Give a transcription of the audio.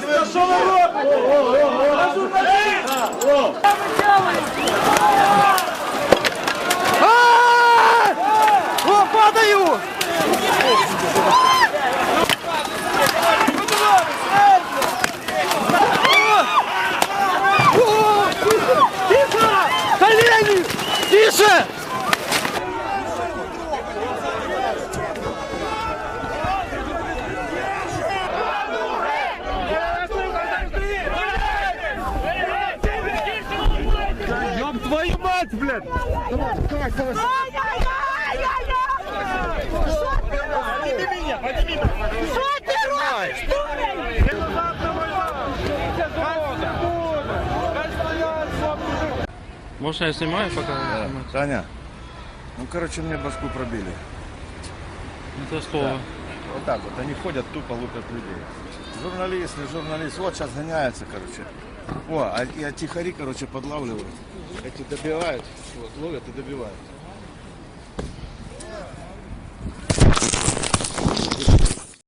журналиста, что вы робите? журналиста! Что вы делаете? О, падаю! Колени! Тише! Ёб твою мать, блядь! Що ти робиш, дурень? Можно я снимаю пока? Таня, ну короче мне башку пробили. Это слово. Вот так вот, они ходят тупо лупят людей. Журналист, не журналист, вот сейчас гоняется, короче. О, а, и а тихари, короче, подлавливают. Эти добивают, вот, ловят и добивают.